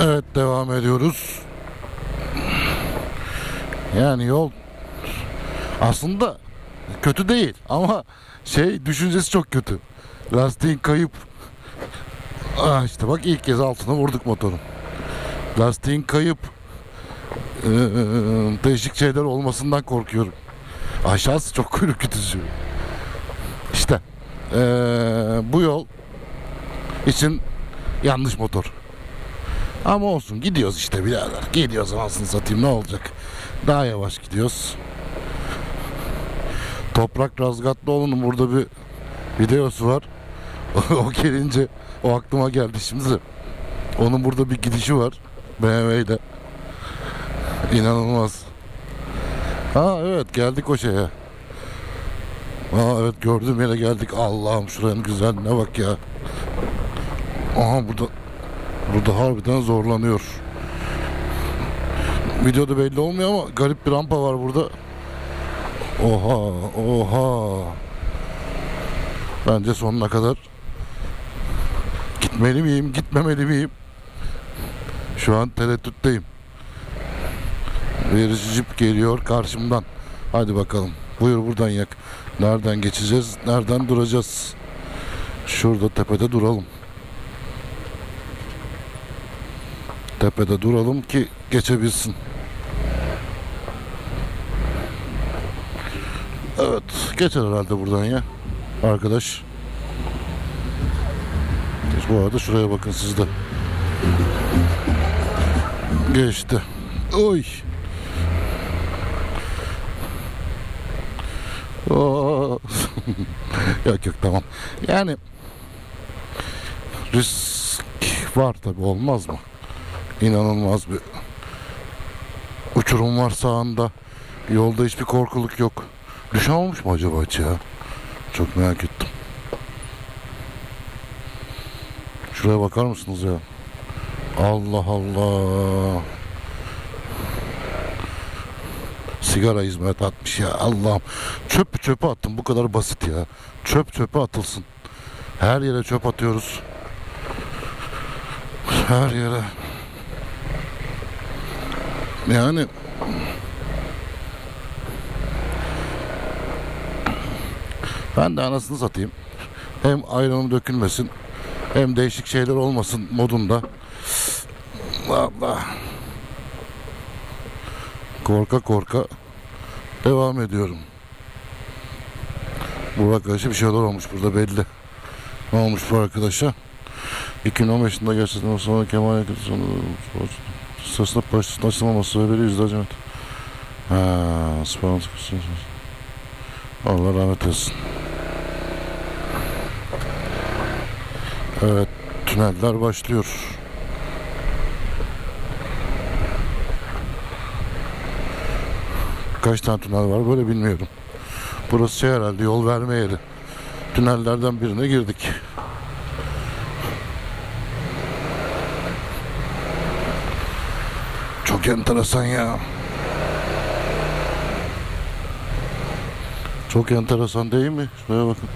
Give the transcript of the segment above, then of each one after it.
Evet devam ediyoruz. Yani yol aslında kötü değil ama şey düşüncesi çok kötü. Lastiğin kayıp. Ah işte bak ilk kez altına vurduk motorun. Lastiğin kayıp. Ee, değişik şeyler olmasından korkuyorum. Aşağısı çok ürkütücü. İşte ee, bu yol için yanlış motor. Ama olsun gidiyoruz işte birader. Gidiyoruz anasını satayım ne olacak. Daha yavaş gidiyoruz. Toprak Razgatlıoğlu'nun burada bir videosu var. o gelince o aklıma geldi şimdi. Onun burada bir gidişi var. BMW ile. İnanılmaz. Ha evet geldik o şeye. Aa evet gördüğüm yere geldik. Allah'ım şuranın güzelliğine bak ya. Aha burada burada harbiden zorlanıyor. Videoda belli olmuyor ama garip bir rampa var burada. Oha oha. Bence sonuna kadar gitmeli miyim gitmemeli miyim? Şu an tereddütteyim. Bir jip geliyor karşımdan. Hadi bakalım. Buyur buradan yak. Nereden geçeceğiz? Nereden duracağız? Şurada tepede duralım. Tepede duralım ki geçebilsin. Evet, geçer herhalde buradan ya. Arkadaş. Bu arada şuraya bakın siz de. Geçti. Oy. Oo. yok yok tamam. Yani risk var tabi olmaz mı? İnanılmaz bir uçurum var sağında. Yolda hiçbir korkuluk yok. Düşen olmuş mu acaba ya? Çok merak ettim. Şuraya bakar mısınız ya? Allah Allah. Sigara hizmet atmış ya Allah'ım. Çöp çöpe attım bu kadar basit ya. Çöp çöpe atılsın. Her yere çöp atıyoruz. Her yere. Yani ben de anasını satayım. Hem ayranım dökülmesin hem değişik şeyler olmasın modunda. Allah. Korka korka devam ediyorum. Bu arkadaşa bir şeyler olmuş burada belli. Ne olmuş bu arkadaşa? 2015 yılında gerçekten sonra Kemal Yakıt sonu sırasında başlasın açılmaması ve biri yüzde acımet. Ha, spam Allah rahmet eylesin. Evet, tüneller başlıyor. Kaç tane tünel var böyle bilmiyorum. Burası şey herhalde yol verme yeri. Tünellerden birine girdik. Çok enteresan ya. Çok enteresan değil mi? Şuraya bakın.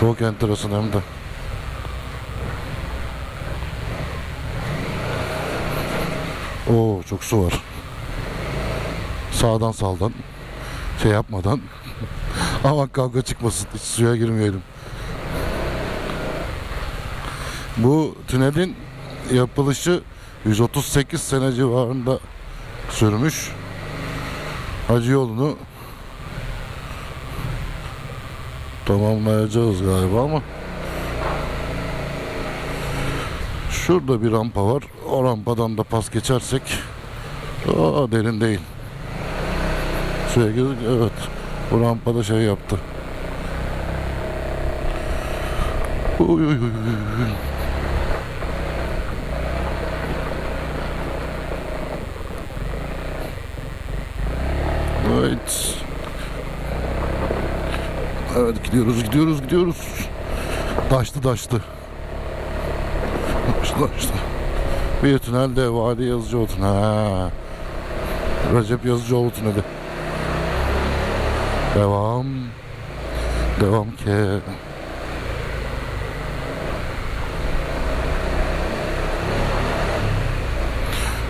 Çok enteresan hem de. Oo çok su var. Sağdan saldan şey yapmadan aman kavga çıkmasın hiç suya girmeyelim. Bu tünelin yapılışı 138 sene civarında sürmüş. Hacı yolunu tamamlayacağız galiba ama şurada bir rampa var. O rampadan da pas geçersek o derin değil. Suya girdik. Evet. Bu rampada şey yaptı. Uy, Evet. Evet gidiyoruz gidiyoruz gidiyoruz. Taştı taştı. Taştı taştı. Bir tünel de Vali Yazıcıoğlu. Ha. Recep Yazıcıoğlu tüneli. Devam. Devam ki.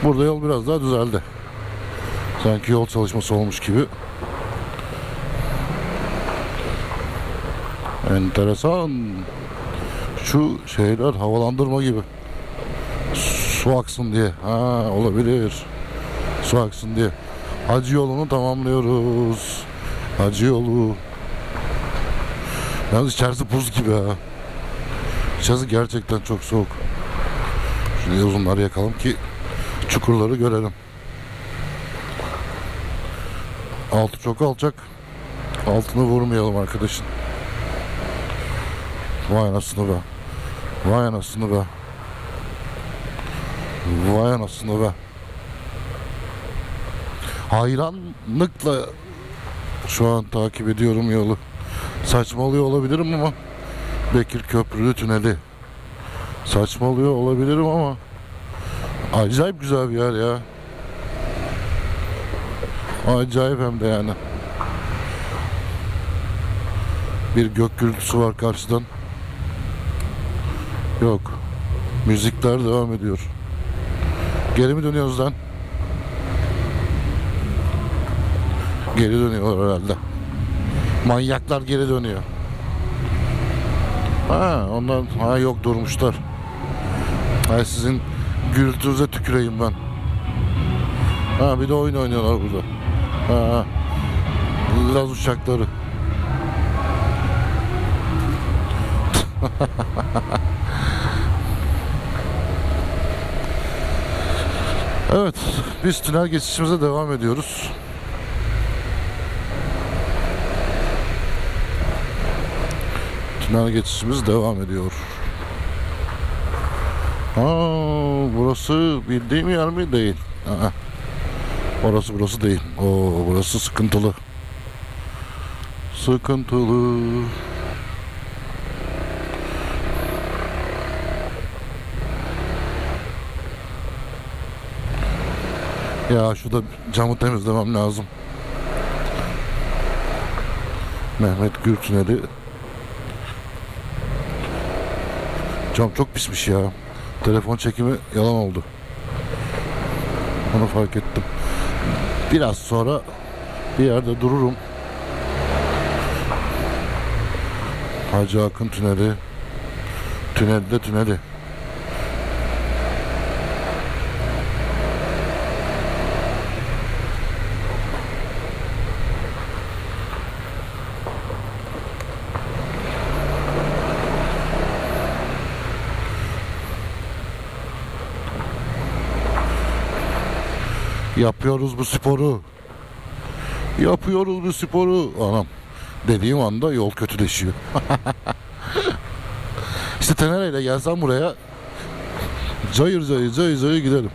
Burada yol biraz daha düzeldi. Sanki yol çalışması olmuş gibi. Enteresan. Şu şeyler havalandırma gibi. Su aksın diye. Ha olabilir. Su aksın diye. Hacı yolunu tamamlıyoruz. Hacı yolu. Yalnız içerisi buz gibi ha. İçerisi gerçekten çok soğuk. Şuraya uzunları yakalım ki çukurları görelim. Altı çok alçak. Altını vurmayalım arkadaşın. Vay anasını be. Vay anasını be. Vay anasını be. Hayranlıkla şu an takip ediyorum yolu. Saçmalıyor olabilirim ama Bekir Köprülü Tüneli. Saçmalıyor olabilirim ama acayip güzel bir yer ya. Acayip hem de yani. Bir gök gürültüsü var karşıdan. Yok. Müzikler devam ediyor. Geri mi dönüyoruz lan? Geri dönüyorlar herhalde. Manyaklar geri dönüyor. Ha, ondan ha yok durmuşlar. Ha sizin gürültünüze tüküreyim ben. Ha bir de oyun oynuyorlar burada. Laz uçakları. evet, biz tünel geçişimize devam ediyoruz. Tünel geçişimiz devam ediyor. Ha, burası bildiğim yer mi? Değil. Aa, orası burası değil. Oo, burası sıkıntılı. Sıkıntılı. Ya şurada camı temizlemem lazım. Mehmet Gül Tüneli. Cam çok pismiş ya. Telefon çekimi yalan oldu. Onu fark ettim. Biraz sonra bir yerde dururum. Hacı Akın Tüneli. Tünelde tüneli. Yapıyoruz bu sporu. Yapıyoruz bu sporu. Anam dediğim anda yol kötüleşiyor. işte Tenere'yle gelsem buraya cayır cayır cayır cayır giderim.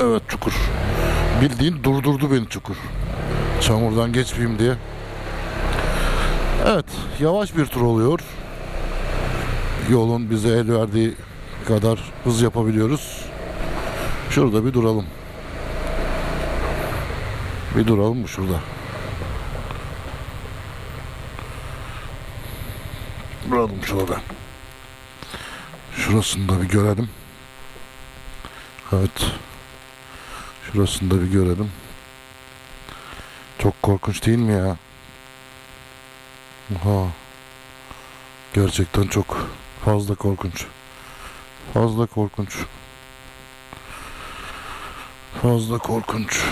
Evet çukur. Bildiğin durdurdu beni çukur. Çamurdan geçmeyeyim diye. Evet yavaş bir tur oluyor yolun bize el verdiği kadar hız yapabiliyoruz. Şurada bir duralım. Bir duralım mı şurada? Duralım şurada. Şurasını da bir görelim. Evet. Şurasını da bir görelim. Çok korkunç değil mi ya? Oha. Gerçekten çok fazla korkunç. Fazla korkunç. Fazla korkunç.